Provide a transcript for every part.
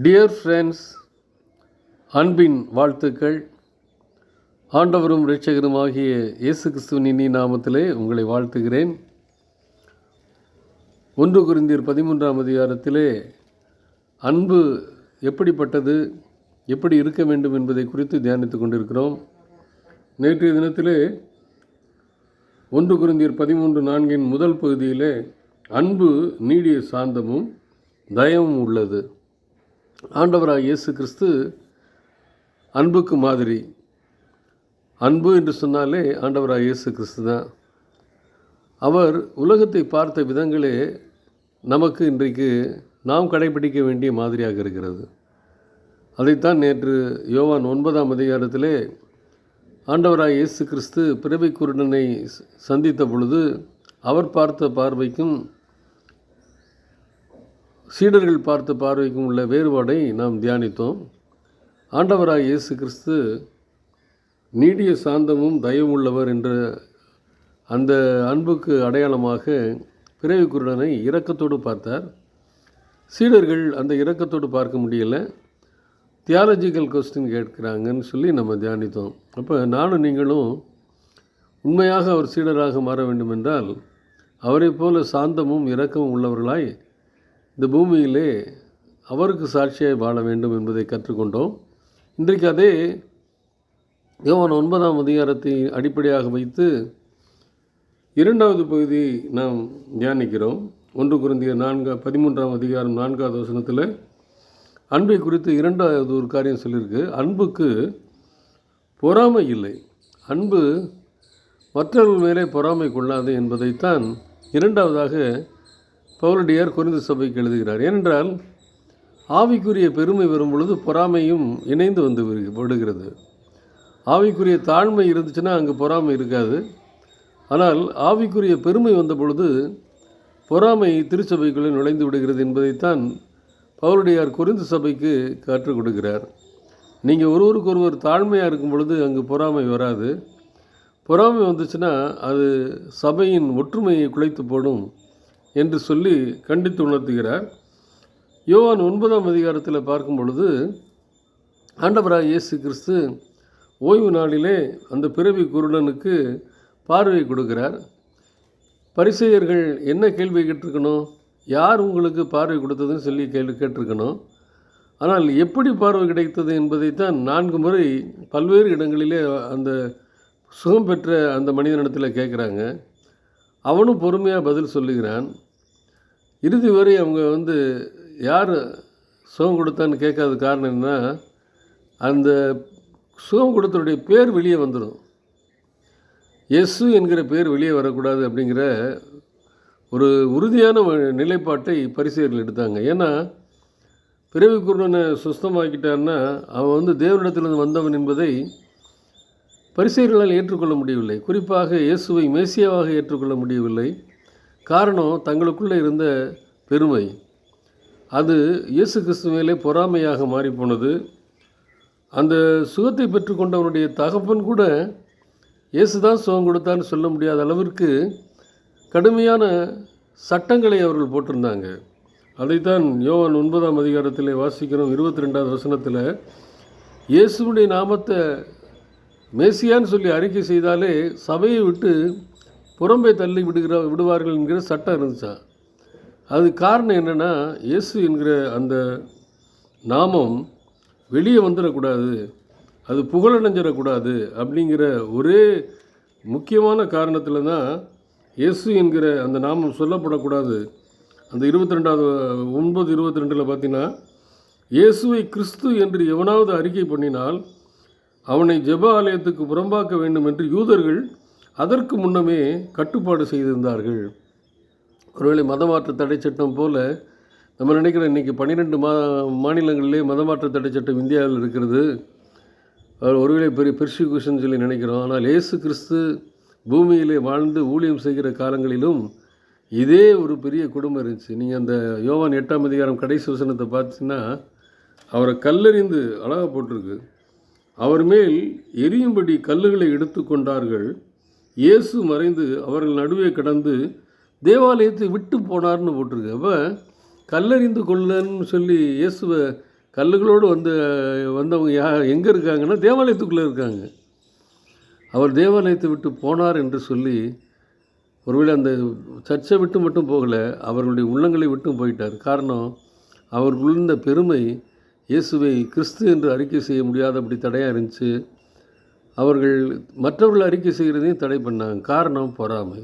Dear friends அன்பின் வாழ்த்துக்கள். ஆண்டவரும் இரட்சகரும் ஆகிய இயேசு கிறிஸ்துவின் இனி நாமத்திலே உங்களை வாழ்த்துகிறேன். ஒன்று குறிந்தியர் பதிமூன்றாம் அதிகாரத்திலே அன்பு எப்படிப்பட்டது எப்படி இருக்க வேண்டும் என்பதை குறித்து தியானித்து கொண்டிருக்கிறோம். நேற்றைய தினத்திலே ஒன்று குறிந்தியர் பதிமூன்று நான்கின் முதல் பகுதியிலே அன்பு நீடிய சாந்தமும் தயமும் உள்ளது. ஆண்டவராக இயேசு கிறிஸ்து அன்புக்கு மாதிரி. அன்பு என்று சொன்னாலே ஆண்டவராக இயேசு கிறிஸ்து தான். அவர் உலகத்தை பார்த்த விதங்களே நமக்கு இன்றைக்கு நாம் கடைபிடிக்க வேண்டிய மாதிரியாக இருக்கிறது. அதைத்தான் நேற்று யோவான் ஒன்பதாம் அதிகாரத்திலே ஆண்டவராக இயேசு கிறிஸ்து பிறவி குருடனை சந்தித்த பொழுது அவர் பார்த்த பார்வைக்கும் சீடர்கள் பார்த்த பார்வைக்கும் உள்ள வேறுபாடை நாம் தியானித்தோம். ஆண்டவராக இயேசு கிறிஸ்து நீடிய சாந்தமும் தயவுள்ளவர் என்ற அந்த அன்புக்கு அடையாளமாக பிறவி குருடனை இரக்கத்தோடு பார்த்தார். சீடர்கள் அந்த இரக்கத்தோடு பார்க்க முடியலை. தியாலஜிக்கல் கொஸ்டின் கேட்குறாங்கன்னு சொல்லி நம்ம தியானித்தோம். அப்போ நானும் நீங்களும் உண்மையாக அவர் சீடராக மாற வேண்டுமென்றால் அவரை அவரைப் போல சாந்தமும் இரக்கமும் உள்ளவர்களாய் இந்த பூமியிலே அவருக்கு சாட்சியாய் வாழ வேண்டும் என்பதை கற்றுக்கொண்டோம். இன்றைக்கு அதே யோவான் ஒன்பதாம் அதிகாரத்தை அடிப்படையாக வைத்து இரண்டாவது பகுதி நாம் தியானிக்கிறோம். ஒன்று குருந்திய நான்கா பதிமூன்றாம் அதிகாரம் நான்காவது வசனத்தில் அன்பை குறித்து இரண்டாவது ஒரு காரியம் சொல்லியிருக்கு. அன்புக்கு பொறாமை இல்லை. அன்பு மற்றவர்கள் மேலே பொறாமை கொள்ளாது என்பதைத்தான் இரண்டாவதாக பவுலடியார் குறைந்த சபைக்கு எழுதுகிறார் ஏனென்றால் ஆவிக்குரிய பெருமை வரும் பொழுது பொறாமையும் இணைந்து வந்து விடுகிறது. ஆவிக்குரிய தாழ்மை இருந்துச்சுன்னா அங்கே பொறாமை இருக்காது. ஆனால் ஆவிக்குரிய பெருமை வந்த பொழுது பொறாமை திருச்சபைக்குள்ளே நுழைந்து விடுகிறது என்பதைத்தான் பவுலடியார் குறிந்து சபைக்கு கற்றுக் கொடுக்கிறார். நீங்கள் ஒருவருக்கு ஒருவர் தாழ்மையாக இருக்கும் பொழுது அங்கு பொறாமை வராது. பொறாமை வந்துச்சுன்னா அது சபையின் ஒற்றுமையை குலைத்து போடும் என்று சொல்லி கண்டித்து உணர்த்துகிறார். யோவான் ஒன்பதாம் அதிகாரத்தில் பார்க்கும் பொழுது ஆண்டவராக இயேசு கிறிஸ்து ஓய்வு நாளிலே அந்த பிறவி குருடனுக்கு பார்வை கொடுக்கிறார். பரிசெயர்கள் என்ன கேள்வி கேட்டிருக்கணும்? யார் உங்களுக்கு பார்வை கொடுத்ததுன்னு சொல்லி கேள்வி கேட்டிருக்கணும். ஆனால் எப்படி பார்வை கிடைத்தது என்பதைத்தான் நான்கு முறை பல்வேறு இடங்களிலே அந்த சுகம் பெற்ற அந்த மனிதனிடத்தில் கேட்குறாங்க. அவனும் பொறுமையாக பதில் சொல்லுகிறான். இறுதி வரை அவங்க வந்து யார் சுகம் கொடுத்தான்னு கேட்காத காரணம் என்ன அந்த சுகம் கொடுத்தருடைய பேர் வெளியே வந்துடும் எஸ்ஸு என்கிற பேர் வெளியே வரக்கூடாது அப்படிங்கிற ஒரு உறுதியான நிலைப்பாட்டை பரிசெயர்கள் எடுத்தாங்க. ஏன்னா பிறவி குருடனை சுஸ்தமாக்கிட்டான்னா அவன் வந்து தேவனிடத்திலிருந்து வந்தவன் என்பதை பரிசீலனால் ஏற்றுக்கொள்ள முடியவில்லை. குறிப்பாக இயேசுவை மேசியாவாக ஏற்றுக்கொள்ள முடியவில்லை. காரணம் தங்களுக்குள்ளே இருந்த பெருமை. அது இயேசு கிறிஸ்து மேலே பொறாமையாக மாறிப்போனது. அந்த சுகத்தை பெற்றுக்கொண்டவனுடைய தகப்பன் கூட இயேசு தான் சுகம் கொடுத்தான்னு சொல்ல முடியாத அளவிற்கு கடுமையான சட்டங்களை அவர்கள் போட்டிருந்தாங்க. அதைத்தான் யோவான் ஒன்பதாம் அதிகாரத்தில் வாசிக்கிறோம். இருபத்தி ரெண்டாவது வசனத்தில் இயேசுடைய நாமத்தை மேசியான்னு சொல்லி அறிக்கை செய்தாலே சபையை விட்டு புறம்பே தள்ளி விடுகிற விடுவார்கள் என்கிற சட்டம் இருந்துச்சா? அது காரணம் என்னென்னா இயேசு என்கிற அந்த நாமம் வெளியே வந்துடக்கூடாது அது புகழடைஞ்சிடக்கூடாது அப்படிங்கிற ஒரே முக்கியமான காரணத்தில் தான் இயேசு என்கிற அந்த நாமம் சொல்லப்படக்கூடாது. அந்த இருபத்தி ரெண்டாவது ஒன்பது இருபத்தி ரெண்டில் பார்த்தீங்கன்னா இயேசுவை கிறிஸ்து என்று எவனாவது அறிக்கை பண்ணினால் அவனை ஜெப ஆலயத்துக்கு புறம்பாக்க வேண்டும் என்று யூதர்கள் அதற்கு முன்னமே கட்டுப்பாடு செய்திருந்தார்கள். ஒருவேளை மதமாற்ற தடை சட்டம் போல் நம்ம நினைக்கிற இன்றைக்கி பன்னிரெண்டு மா மாநிலங்களிலே மதமாற்ற தடை சட்டம் இந்தியாவில் இருக்கிறது. ஒருவேளை பெரிய பெர்சிகூஷன் சொல்லி நினைக்கிறோம். ஆனால் ஏசு கிறிஸ்து பூமியிலே வாழ்ந்து ஊழியம் செய்கிற காலங்களிலும் இதே ஒரு பெரிய குடும்பம் இருந்துச்சு. நீங்கள் அந்த யோவான் எட்டாம் அதிகாரம் கடைசி வசனத்தை பார்த்தீங்கன்னா அவரை கல்லறிந்து அழகாக போட்டிருக்கு. அவர் மேல் எரியும்படி கல்லுகளை எடுத்துக்கொண்டார்கள் இயேசு மறைந்து அவர்கள் நடுவே கடந்து தேவாலயத்தை விட்டு போனார்னு போட்டிருக்கு. அப்போ கல்லறிந்து கொள்ளன்னு சொல்லி இயேசுவை கல்லுகளோடு வந்து வந்தவங்க யா எங்கே இருக்காங்கன்னா தேவாலயத்துக்குள்ளே இருக்காங்க. அவர் தேவாலயத்தை விட்டு போனார் என்று சொல்லி ஒருவேளை அந்த சர்ச்சை விட்டு மட்டும் போகலை அவர்களுடைய உள்ளங்களை விட்டும் போயிட்டார். காரணம் அவர் உள்ள பெருமை இயேசுவை கிறிஸ்து என்று அறிக்கை செய்ய முடியாதபடி தடையாக இருந்துச்சு. அவர்கள் மற்றவர்கள் அறிக்கை செய்கிறதையும் தடை பண்ணாங்க. காரணம் பொறாமை.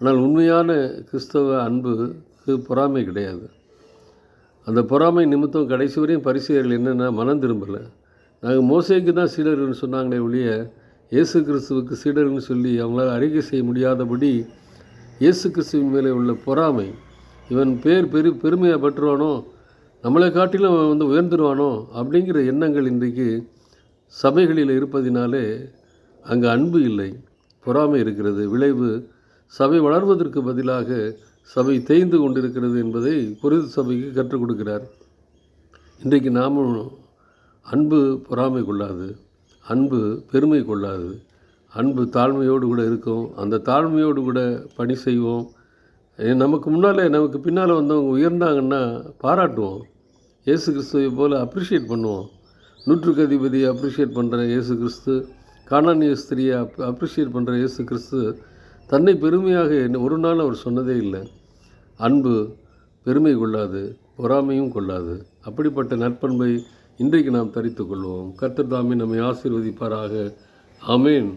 ஆனால் உண்மையான கிறிஸ்தவ அன்புக்கு பொறாமை கிடையாது. அந்த பொறாமை நிமித்தம் கடைசி வரையும் பரிசுகள் என்னென்னா மனம் திரும்பலை. நாங்கள் மோசைக்கு தான் சீடர்கள்னு சொன்னாங்களே ஒழிய இயேசு கிறிஸ்துவுக்கு சீடர்கள்னு சொல்லி அவங்களால் அறிக்கை செய்ய முடியாதபடி இயேசு கிறிஸ்துவின் மேலே உள்ள பொறாமை. இவன் பேர் பெரு பெருமையாக பெற்றுவானோ நம்மளை காட்டிலும் அவன் வந்து உயர்ந்துருவானோ அப்படிங்கிற எண்ணங்கள் இன்றைக்கு சபைகளில் இருப்பதினாலே அங்கே அன்பு இல்லை பொறாமை இருக்கிறது. விளைவு சபை வளர்வதற்கு பதிலாக சபை தேய்ந்து கொண்டிருக்கிறது என்பதை குருது சபைக்கு கற்றுக் கொடுக்கிறார். இன்றைக்கு நாமும் அன்பு பொறாமை கொள்ளாது அன்பு பெருமை கொள்ளாது. அன்பு தாழ்மையோடு கூட இருக்கும். அந்த தாழ்மையோடு கூட பணி செய்வோம். நமக்கு முன்னால் நமக்கு பின்னால் வந்தவங்க உயர்ந்தாங்கன்னா பாராட்டுவோம். இயேசு கிறிஸ்துவை போல் அப்ரிஷியேட் பண்ணுவோம். நூற்றுக்கு அதிபதியை அப்ரிஷியேட் பண்ணுற இயேசு கிறிஸ்து காணானிய ஸ்திரியை அப் அப்ரிஷியேட் பண்ணுற இயேசு கிறிஸ்து தன்னை பெருமையாக என்ன- ஒரு நாள் அவர் சொன்னதே இல்லை. அன்பு பெருமை கொள்ளாது பொறாமையும் கொள்ளாது. அப்படிப்பட்ட நற்பண்பை இன்றைக்கு நாம் தரித்து கொள்வோம். கர்த்தர் தாமே நம்மை ஆசீர்வதிப்பாராக. அமேன்